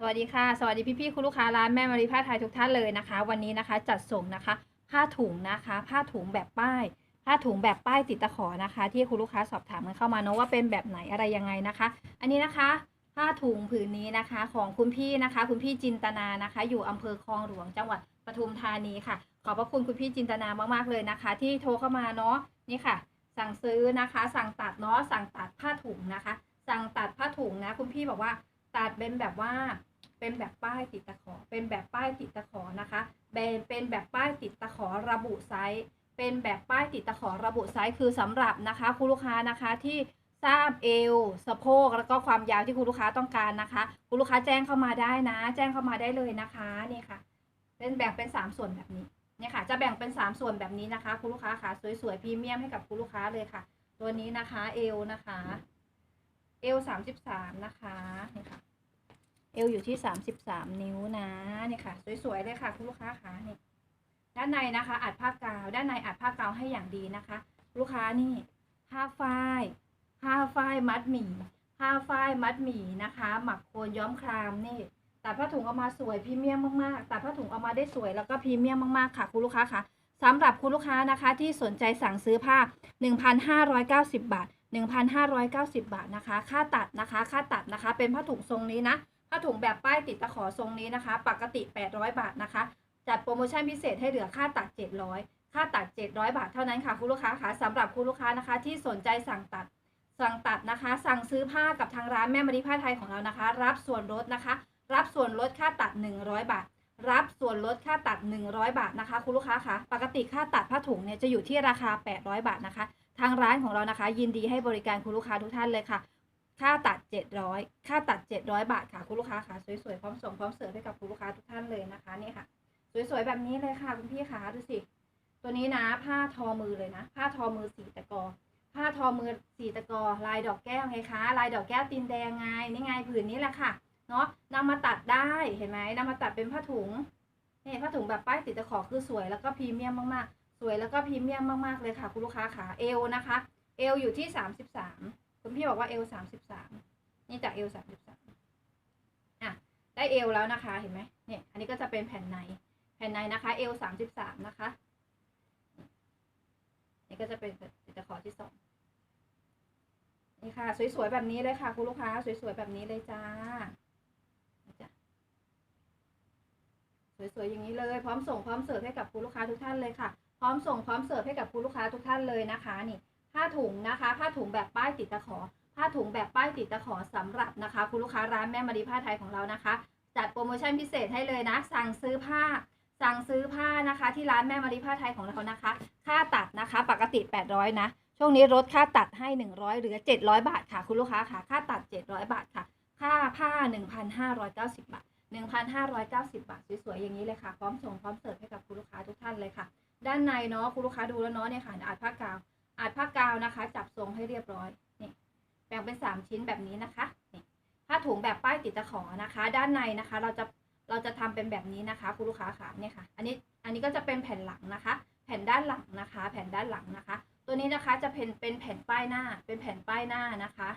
สวัสดีค่ะ สวัสดีพี่ๆคุณลูกค้าร้านแม่มารีผ้าไทยทุกท่านเลยนะคะ วันนี้นะคะจัดส่งนะคะ ผ้าถุงนะคะ ผ้าถุงแบบป้าย ผ้าถุงแบบป้ายติดตะขอนะคะ ที่คุณลูกค้าสอบถามกันเข้ามาเนาะว่าเป็นแบบไหนอะไรยังไงนะคะ อันนี้นะคะผ้าถุงผืนนี้นะคะ ของคุณพี่นะคะ คุณพี่จินตนานะคะ อยู่อำเภอคลองหลวงจังหวัดปทุมธานีค่ะ ขอบพระคุณคุณพี่จินตนามากๆเลยนะคะ ที่โทรเข้ามาเนาะนี่ค่ะ สั่งซื้อนะคะ สั่งตัดเนาะสั่งตัดผ้าถุงนะคะ สั่งตัดผ้าถุงนะ คุณพี่บอกว่า ตัดเป็นแบบว่าเป็นแบบป้ายติดตะขอ เป็นแบบป้ายติดตะขอนะคะเป็นเป็นแบบป้ายติดตะขอระบุไซส์ เป็นแบบป้ายติดตะขอระบุไซส์คือสำหรับนะคะคุณลูกค้านะคะที่ทราบเอวสะโพกแล้วก็ความยาวที่คุณลูกค้าต้องการนะคะ คุณลูกค้าแจ้งเข้ามาได้นะ แจ้งเข้ามาได้เลยนะคะนี่ค่ะ เป็นแบ่งเป็นสามส่วนแบบนี้เนี่ยค่ะ จะแบ่งเป็นสามส่วนแบบนี้นะคะ คุณลูกค้าค่ะสวยๆพรีเมียมให้กับคุณลูกค้าเลยค่ะ ตัวนี้นะคะเอวนะคะเอวสามสิบสามนะคะนี่ค่ะ เอวอยู่ที่สามสิบสามนิ้วนะนี่ค่ะ สวยๆเลยค่ะคุณลูกค้าคะนี่ด้านในนะคะอัดผ้ากาว ด้านในอัดผ้ากาวให้อย่างดีนะคะ ลูกค้านี่ผ้าฝ้ายผ้าฝ้ายมัดหมี่ผ้าฝ้ายมัดหมี่นะคะ หมักโคนย้อมครามนี่ตัดผ้าถุงออกมาสวยพรีเมียมมากๆตัดผ้าถุงออกมาได้สวยแล้วก็พรีเมียมมากๆค่ะคุณลูกค้าคะสำหรับคุณลูกค้านะคะที่สนใจสั่งซื้อผ้า 1,590 บาท 1,590 บาทนะคะ ค่าตัดนะคะ ค่าตัดนะคะ เป็นผ้าถุงทรงนี้นะ ผ้าถุงแบบป้ายติดตะขอทรงนี้นะคะ ปกติ 800 บาทนะคะ จัดโปรโมชั่นพิเศษให้เหลือค่าตัด 700 ค่าตัด 700 บาทเท่านั้นค่ะคุณลูกค้าค่ะสำหรับคุณลูกค้านะคะ ที่สนใจสั่งตัด สั่งตัดนะคะ สั่งซื้อผ้ากับทางร้านแม่มารีผ้าไทยของเรานะคะ รับส่วนลดนะคะ รับส่วนลดค่าตัด 100 บาท รับส่วนลดค่าตัด 100 บาทนะคะ คุณลูกค้าค่ะ ปกติค่าตัดผ้าถุงเนี่ยจะอยู่ที่ราคา 800 บาทนะคะ ทางร้านของเรานะคะ ยินดีให้บริการคุณลูกค้าทุกท่านเลยค่ะ ค่าตัด 700 ค่าตัด 700 บาทค่ะคุณลูกค้าค่ะสวยๆพร้อมส่งพร้อมเสิร์ฟให้กับคุณลูกค้าทุกท่านเลยนะคะนี่ค่ะ สวยๆแบบนี้เลยค่ะคุณพี่ค่ะดูสิตัวนี้นะ ผ้าทอมือเลยนะ ผ้าทอมือสีตะกอ ผ้าทอมือสีตะกอ ลายดอกแก้วไงคะลายดอกแก้วตีนแดงไงนี่ไงผืนนี้แหละค่ะเนาะนำมาตัดได้เห็นไหมนำมาตัดเป็นผ้าถุงนี่ผ้าถุงแบบป้ายติดตะขอคือสวยแล้วก็พรีเมียมมากๆ สวยแล้วก็พรีเมียมมากๆเลยค่ะ คุณลูกค้าขาเอวนะคะ เอวอยู่ที่สามสิบสาม คุณพี่บอกว่าเอวสามสิบสามนี่จากเอวสามสิบสามอะได้เอวแล้วนะคะเห็นไหมเนี่ยอันนี้ก็จะเป็นแผ่นในแผ่นในนะคะเอวสามสิบสามนะคะนี่ก็จะเป็นติดตะขอที่สองนี่ค่ะ สวยๆแบบนี้เลยค่ะ คุณลูกค้า สวยๆแบบนี้เลยจ้าจ้ะสวยๆอย่างนี้เลย พร้อมส่งพร้อมเสิร์ฟให้กับคุณลูกค้าทุกท่านเลยค่ะ พร้อมส่งพร้อมเสิร์ฟให้กับคุณลูกค้าทุกท่านเลยนะคะนี่ ผ้าถุงนะคะ ผ้าถุงแบบป้ายติดตะขอ ผ้าถุงแบบป้ายติดตะขอสำหรับนะคะ คุณลูกค้าร้านแม่มารีผ้าไทยของเรานะคะ จัดโปรโมชั่นพิเศษให้เลยนะ สั่งซื้อผ้า สั่งซื้อผ้านะคะ ที่ร้านแม่มารีผ้าไทยของเรานะคะ ค่าตัดนะคะ ปกติ 800 นะ ช่วงนี้ลดค่าตัดให้ 100 เหลือ 700 บาทค่ะ คุณลูกค้าค่ะ ค่าตัด 700 บาทค่ะ ค่าผ้า 1,590 บาท 1,590 บาท สวยๆ อย่างนี้เลยค่ะ พร้อมส่งพร้อมเสิร์ฟให้กับคุณลูกค้าทุกท่านเลยค่ะ ด้านในเนาะ คุณลูกค้าดูแล้วเนาะเนี่ยค่ะอัดผ้ากาว อัดผ้ากาวนะคะ จับทรงให้เรียบร้อยนี่แบ่งเป็น 3 ชิ้นแบบนี้นะคะนี่ผ้าถุงแบบป้ายติดตะขอนะคะ ด้านในนะคะ เราจะเราจะทำเป็นแบบนี้นะคะคุณลูกค้าค่ะเนี่ยค่ะ อันนี้อันนี้ก็จะเป็นแผ่นหลังนะคะ แผ่นด้านหลังนะคะ แผ่นด้านหลังนะคะ ตัวนี้นะคะจะเป็นเป็นแผ่นป้ายหน้า เป็นแผ่นป้ายหน้านะคะ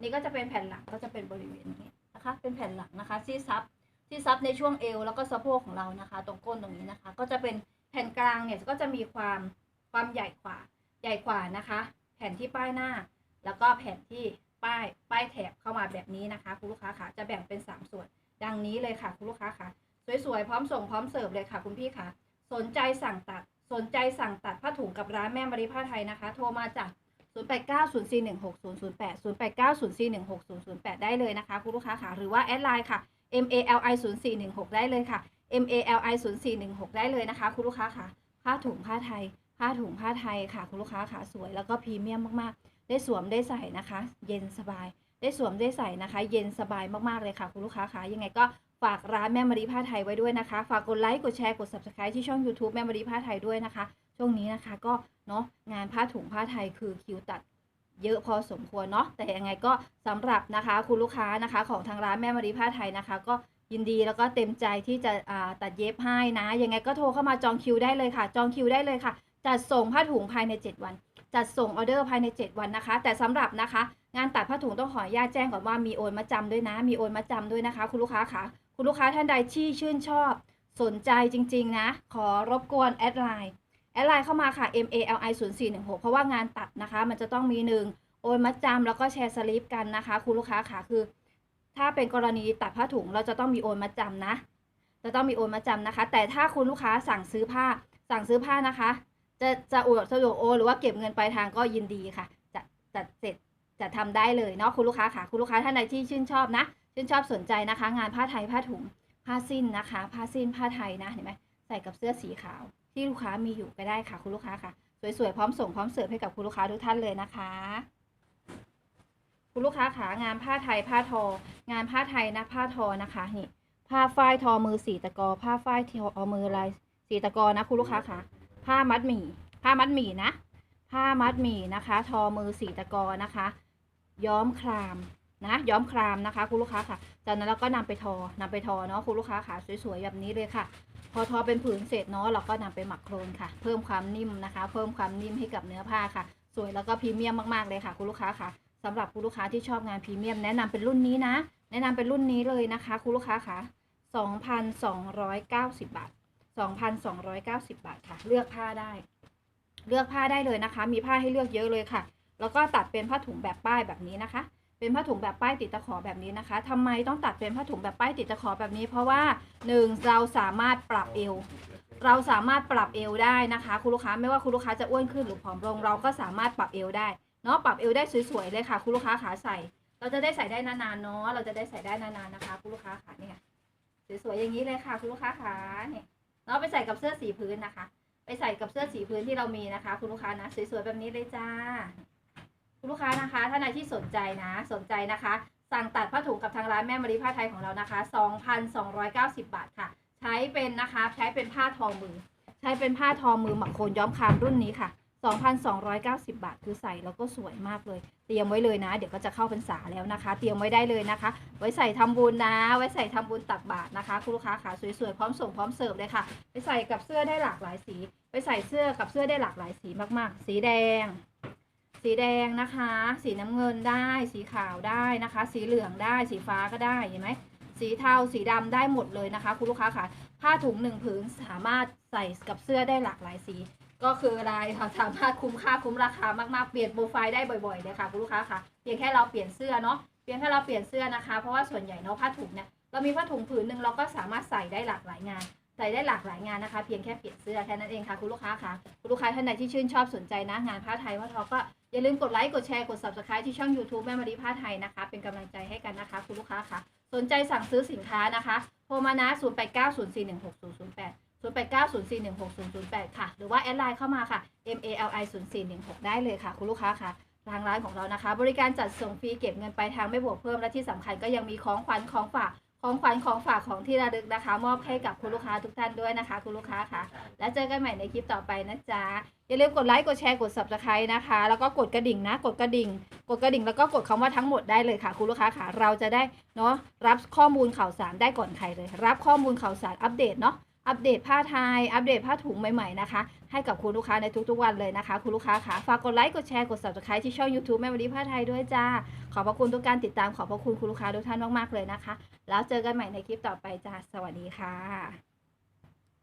นี่ก็จะเป็นแผ่นหลังก็จะเป็นบริเวณนี้นะคะ เป็นแผ่นหลังนะคะที่ซับที่ซับในช่วงเอวแล้วก็สะโพกของเรานะคะ ตรงก้นตรงนี้นะคะ ก็จะเป็นแผ่นกลางเนี่ยก็จะมีความความใหญ่กว่า ใหญ่กว่านะคะ แผ่นที่ป้ายหน้า แล้วก็แผ่นที่ป้ายป้ายแถบเข้ามาแบบนี้นะคะคุณลูกค้าค่ะจะแบ่งเป็นสามส่วน ดังนี้เลยค่ะคุณลูกค้าค่ะสวยๆพร้อมส่งพร้อมเสิร์ฟเลยค่ะคุณพี่ค่ะ สนใจสั่งตัด สนใจสั่งตัดผ้าถุงกับร้านแม่มารีผ้าไทยนะคะ โทรมาจาก0890416008 0890416008 ได้เลยนะคะคุณลูกค้าค่ะหรือว่าแอดไลน์ค่ะ MALI 0416ได้เลยค่ะ MALI 0416ได้เลยนะคะคุณลูกค้าค่ะผ้าถุงผ้าไทย ผ้าถุงผ้าไทยค่ะ คุณลูกค้าค่ะสวยแล้วก็พรีเมียมมากๆ ได้สวมได้ใส่นะคะ เย็นสบาย ได้สวมได้ใส่นะคะ เย็นสบายมากๆเลยค่ะ คุณลูกค้าค่ะยังไงก็ฝากร้านแม่มารีผ้าไทยไว้ด้วยนะคะ ฝากกดไลค์กดแชร์กด subscribe ที่ช่อง YouTube แม่มารีผ้าไทยด้วยนะคะ ช่วงนี้นะคะก็เนาะงานผ้าถุงผ้าไทยคือคิวตัดเยอะพอสมควรเนาะแต่ยังไงก็สำหรับนะคะคุณลูกค้านะคะของทางร้านแม่มารีผ้าไทยนะคะ ก็ยินดีแล้วก็เต็มใจที่จะตัดเย็บให้นะยังไงก็โทรเข้ามาจองคิวได้เลยค่ะ จองคิวได้เลยค่ะ จัดส่งผ้าถุงภายใน 7 วัน จัดส่งออเดอร์ภายใน 7 วันนะคะ แต่สำหรับนะคะ งานตัดผ้าถุงต้องขออนุญาตแจ้งก่อนว่ามีโอนมาจำด้วยนะ มีโอนมาจำด้วยนะคะ คุณลูกค้าค่ะ คุณลูกค้าท่านใดที่ชื่นชอบ สนใจจริง ๆ นะ ขอรบกวนแอดไลน์แอดไลน์เข้ามาค่ะ M A L I 0 4 1 6เพราะว่างานตัดนะคะ มันจะต้องมีหนึ่งโอนมาจำแล้วก็แชร์สลิปกันนะคะ คุณลูกค้าค่ะคือ ถ้าเป็นกรณีตัดผ้าถุงเราจะต้องมีโอนมาจำนะ จะต้องมีโอนมาจำนะคะ แต่ถ้าคุณลูกค้าสั่งซื้อผ้าสั่งซื้อผ้านะคะ จะจะอวดสะดวกโอนหรือว่าเก็บเงินปลายทางก็ยินดีค่ะ จะจะเสร็จจะทำได้เลยเนาะคุณลูกค้าค่ะ คุณลูกค้าท่านใดที่ชื่นชอบนะชื่นชอบสนใจนะคะ งานผ้าไทยผ้าถุงผ้าสิ้นนะคะ ผ้าสิ้นผ้าไทยนะเห็นไหมใส่กับเสื้อสีขาว ที่ลูกค้ามีอยู่ก็ได้ค่ะ คุณลูกค้าค่ะสวยๆพร้อมส่งพร้อมเสิร์ฟให้กับคุณลูกค้าทุกท่านเลยนะคะ คุณลูกค้าขางานผ้าไทยผ้าทอ งานผ้าไทยนะผ้าทอนะคะนี่ผ้าฝ้ายทอมือสีตะกอ ผ้าฝ้ายทอมือลายสีตะกอนะคุณลูกค้าค่ะ ผ้ามัดหมี่ผ้ามัดหมี่นะ ผ้ามัดหมี่นะคะ ทอมือสีตะกอนะคะ ย้อมครามนะย้อมครามนะคะคุณลูกค้าค่ะ จากนั้นเราก็นำไปทอนำไปทอเนาะคุณลูกค้าค่ะสวยๆแบบนี้เลยค่ะ พอทอเป็นผืนเสร็จเนาะเราก็นำไปหมักโครนค่ะ เพิ่มความนิ่มนะคะ เพิ่มความนิ่มให้กับเนื้อผ้าค่ะ สวยแล้วก็พรีเมียมมากๆเลยค่ะคุณลูกค้าค่ะสำหรับคุณลูกค้าที่ชอบงานพรีเมียมแนะนำเป็นรุ่นนี้นะ แนะนำเป็นรุ่นนี้เลยนะคะคุณลูกค้าค่ะ 2,290 บาท 2,290 บาทค่ะ เลือกผ้าได้ เลือกผ้าได้เลยนะคะ มีผ้าให้เลือกเยอะเลยค่ะ แล้วก็ตัดเป็นผ้าถุงแบบป้ายแบบนี้นะคะ เป็นผ้าถุงแบบป้ายติดตะขอแบบนี้นะคะทำไมต้องตัดเป็นผ้าถุงแบบป้ายติดตะขอแบบนี้ เพราะว่าหนึ่งเราสามารถปรับเอว เราสามารถปรับเอวได้นะคะ คุณลูกค้าไม่ว่าคุณลูกค้าจะอ้วนขึ้นหรือผอมลง เราก็สามารถปรับเอวได้เนาะปรับเอวได้สวยๆเลยค่ะ คุณลูกค้าขาใส่ เราจะได้ใส่ได้นานๆเนาะเราจะได้ใส่ได้นานๆนะคะ คุณลูกค้าขาเนี่ยสวยๆอย่างนี้เลยค่ะ คุณลูกค้าขาเนี่ย เนาะไปใส่กับเสื้อสีพื้นนะคะ ไปใส่กับเสื้อสีพื้นที่เรามีนะคะ คุณลูกค้านะสวยๆแบบนี้เลยจ้า คุณลูกค้านะคะท่านใดที่สนใจนะสนใจนะคะ สั่งตัดผ้าถุงกับทางร้านแม่มารีผ้าไทยของเรานะคะ 2,290 บาทค่ะ ใช้เป็นนะคะใช้เป็นผ้าทอมือ ใช้เป็นผ้าทอมือหมักโคนย้อมคามรุ่นนี้ค่ะ 2,290 บาท คือใส่แล้วก็สวยมากเลย เตรียมไว้เลยนะ เดี๋ยวก็จะเข้าพรรษาแล้วนะคะ เตรียมไว้ได้เลยนะคะ ไว้ใส่ทำบุญนะ ไว้ใส่ทำบุญตักบาตรนะคะ คุณลูกค้าขาสวยๆ พร้อมส่งพร้อมเสิร์ฟเลยค่ะ ไปใส่กับเสื้อได้หลากหลายสี ไปใส่เสื้อกับเสื้อได้หลากหลายสีมากๆ สีแดง สีแดงนะคะ สีน้ำเงินได้ สีขาวได้นะคะ สีเหลืองได้ สีฟ้าก็ได้ เห็นไหมสีเทา สีดำได้หมดเลยนะคะ คุณลูกค้าค่ะผ้าถุงหนึ่งผืนสามารถใส่กับเสื้อได้หลากหลายสี ก็คืออะไรค่ะสามารถคุ้มค่าคุ้มราคามากๆ เปลี่ยนโปรไฟล์ได้บ่อยๆเลยค่ะคุณลูกค้าค่ะ เพียงแค่เราเปลี่ยนเสื้อเนาะ เพียงแค่เราเปลี่ยนเสื้อนะคะ เพราะว่าส่วนใหญ่เนาะผ้าถุงเนี่ย เรามีผ้าถุงผืนหนึ่งเราก็สามารถใส่ได้หลากหลายงาน ใส่ได้หลากหลายงานนะคะ เพียงแค่เปลี่ยนเสื้อแค่นั้นเองค่ะคุณลูกค้าค่ะ คุณลูกค้าท่านใดที่ชื่นชอบสนใจนะงานผ้าไทยว่าทอก็อย่าลืมกดไลค์ กดแชร์ กด subscribe ที่ช่อง YouTube แม่มารีผ้าไทยนะคะ เป็นกำลังใจให้กันนะคะคุณลูกค้าค่ะ สนใจสั่งซื้อสินค้านะคะ โทรมานะ 0890416008 0890416008 ค่ะ หรือว่าแอดไลน์เข้ามาค่ะ MALI 0416ได้เลยค่ะ คุณลูกค้าค่ะทางร้านของเรานะคะ บริการจัดส่งฟรีเก็บเงินปลายทางไม่บวกเพิ่มและที่สำคัญก็ยังมีของขวัญของฝากของขวัญของฝากของที่ระลึกนะคะ มอบให้กับคุณลูกค้าทุกท่านด้วยนะคะ คุณลูกค้าค่ะ แล้วเจอกันใหม่ในคลิปต่อไปนะจ๊ะอย่าลืมกดไลค์กดแชร์กด subscribe นะคะ แล้วก็กดกระดิ่งนะ กดกระดิ่ง กดกระดิ่งแล้วก็กดคำว่าทั้งหมดได้เลยค่ะ คุณลูกค้าค่ะเราจะได้เนาะรับข้อมูลข่าวสารได้ก่อนใครเลย รับข้อมูลข่าวสารอัปเดตเนาะ อัปเดตผ้าไทย อัปเดตผ้าถุงใหม่ๆนะคะ ให้กับคุณลูกค้าในทุกๆวันเลยนะคะ คุณลูกค้าค่ะฝากกดไลค์ กดแชร์ กด subscribe ที่ช่อง YouTube แม่วันนี้ผ้าไทยด้วยจ้า ขอบพระคุณทุกการติดตาม ขอบพระคุณคุณลูกค้าทุกท่านมากๆเลยนะคะ แล้วเจอกันใหม่ในคลิปต่อไปจ้า สวัสดีค่ะ